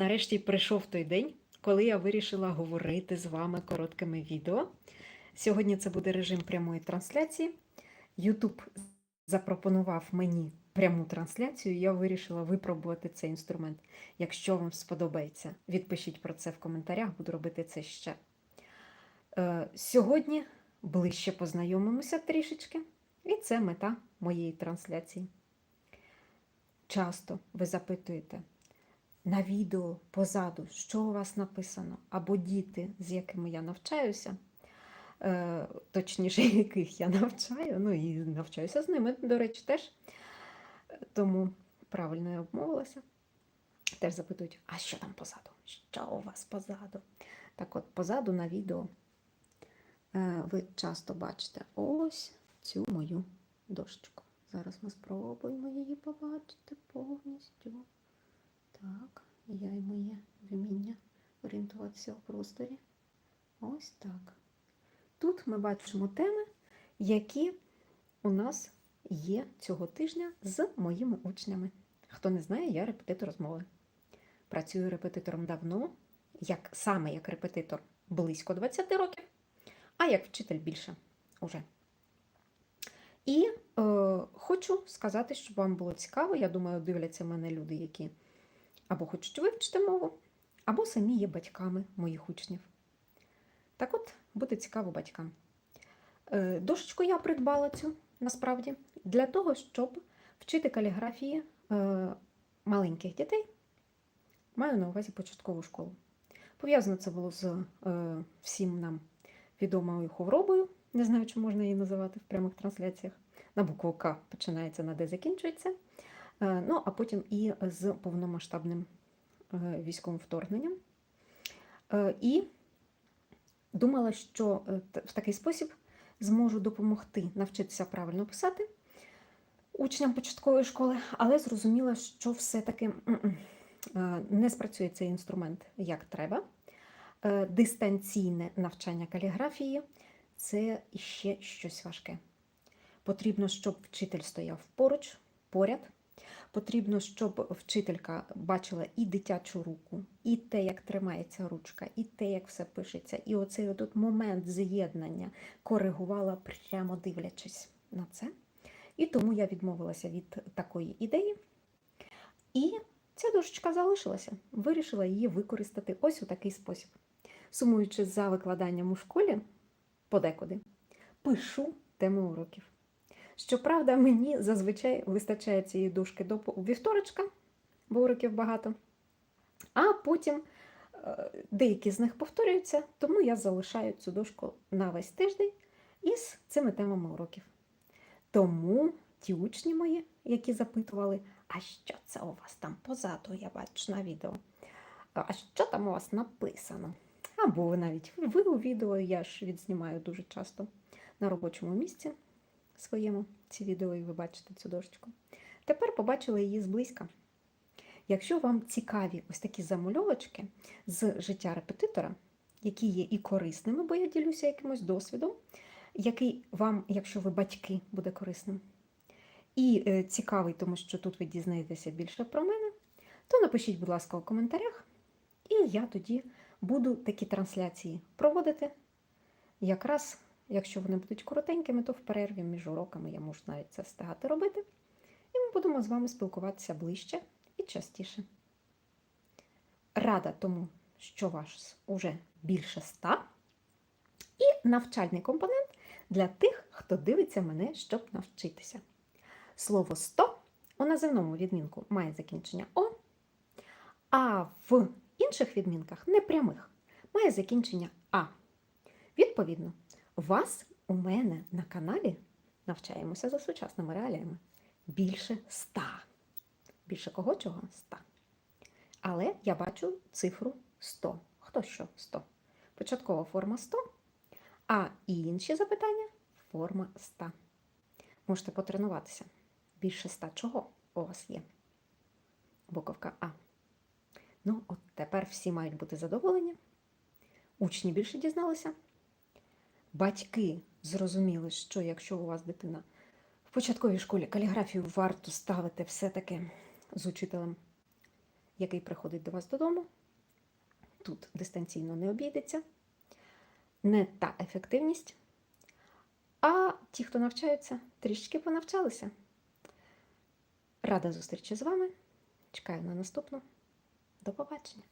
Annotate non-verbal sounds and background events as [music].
Нарешті прийшов той день, коли я вирішила говорити з вами короткими відео. Сьогодні це буде режим прямої трансляції. YouTube запропонував мені пряму трансляцію. Я вирішила випробувати цей інструмент. Якщо вам сподобається, відпишіть про це в коментарях, буду робити це ще. Е, Сьогодні ближче познайомимося трішечки, і це мета моєї трансляції. Часто ви запитуєте на відео позаду, що у вас написано, або діти, з якими я навчаюся, е, точніше, [laughs] яких я навчаю, ну і навчаюся з ними, до речі, теж. Тому правильно я обмовилася. Теж запитують, а що там позаду? Що у вас позаду? Так от, позаду на відео е, ви часто бачите ось цю мою дощку. Зараз ми спробуємо її побачити повністю. Так, я і моє вміння орієнтуватися в просторі. Ось так. Тут ми бачимо теми, які у нас є цього тижня з моїми учнями. Хто не знає, я репетитор розмови. Працюю репетитором давно, як саме як репетитор близько 20 років, а як вчитель більше уже. І е, хочу сказати, щоб вам було цікаво. Я думаю, дивляться мене люди, які або хочуть вивчити мову, або самі є батьками моїх учнів. Так от, буде цікаво батькам. Е, Дошечку я придбала цю насправді для того, щоб вчити каліграфії е, маленьких дітей. Маю на увазі початкову школу. Пов'язано це було з е, всім нам відомою хворобою. Не знаю, чи можна її називати в прямих трансляціях. На букву К починається, на Д закінчується. Е, Ну, а потім і з повномасштабним е, військовим вторгненням. Е, І думала, що в такий спосіб зможу допомогти навчитися правильно писати учням початкової школи, але зрозуміла, що все-таки не спрацює цей інструмент як треба. Дистанційне навчання каліграфії це іще щось важке. Потрібно, щоб вчитель стояв поруч, поряд. Потрібно, щоб вчителька бачила і дитячу руку, і те, як тримається ручка, і те, як все пишеться, і оцей от момент з'єднання коригувала прямо дивлячись на це. І тому я відмовилася від такої ідеї. І ця дошечка залишилася. Вирішила її використати ось у такий спосіб. Сумуючи за викладанням у школі, подекуди, пишу теми уроків. Щоправда, мені зазвичай вистачає цієї дошки до вівторочка, бо уроків багато. А потім е, деякі з них повторюються, тому я залишаю цю дошку на весь тиждень із цими темами уроків. Тому ті учні мої, які запитували, а що це у вас там позаду, я бачу на відео. А що там у вас написано? Або ви навіть ви у відео, я ж відзнімаю дуже часто на робочому місці своєму ці відео, і ви бачите цю дошечку. Тепер побачили її зблизька. Якщо вам цікаві ось такі замальовочки з життя репетитора, які є і корисними, бо я ділюся якимось досвідом, який вам, якщо ви батьки, буде корисним, і е, цікавий, тому що тут ви дізнаєтеся більше про мене, то напишіть, будь ласка, у коментарях, і я тоді буду такі трансляції проводити. Якраз, якщо вони будуть коротенькими, то в перерві між уроками я можу навіть це встигати робити. І ми будемо з вами спілкуватися ближче і частіше. Рада тому, що вас уже більше ста. І навчальний компонент для тих, хто дивиться мене, щоб навчитися. Слово 100 у називному відмінку має закінчення О, а в інших відмінках непрямих має закінчення А. Відповідно, вас у мене на каналі навчаємося за сучасними реаліями більше 100. Більше кого чого? 100. Але я бачу цифру 100. Хто що 100? Початкова форма 100, а інші запитання форма 100. Можете потренуватися. Більше 100 чого у вас є? Буковка А. Ну, от тепер всі мають бути задоволені. Учні більше дізналися. Батьки зрозуміли, що якщо у вас дитина в початковій школі каліграфію варто ставити все-таки з учителем який приходить до вас додому. Тут дистанційно не обійдеться, не та ефективність. А ті, хто навчаються, трішечки понавчалися. Рада зустрічі з вами. Чекаю на наступну. До побачення!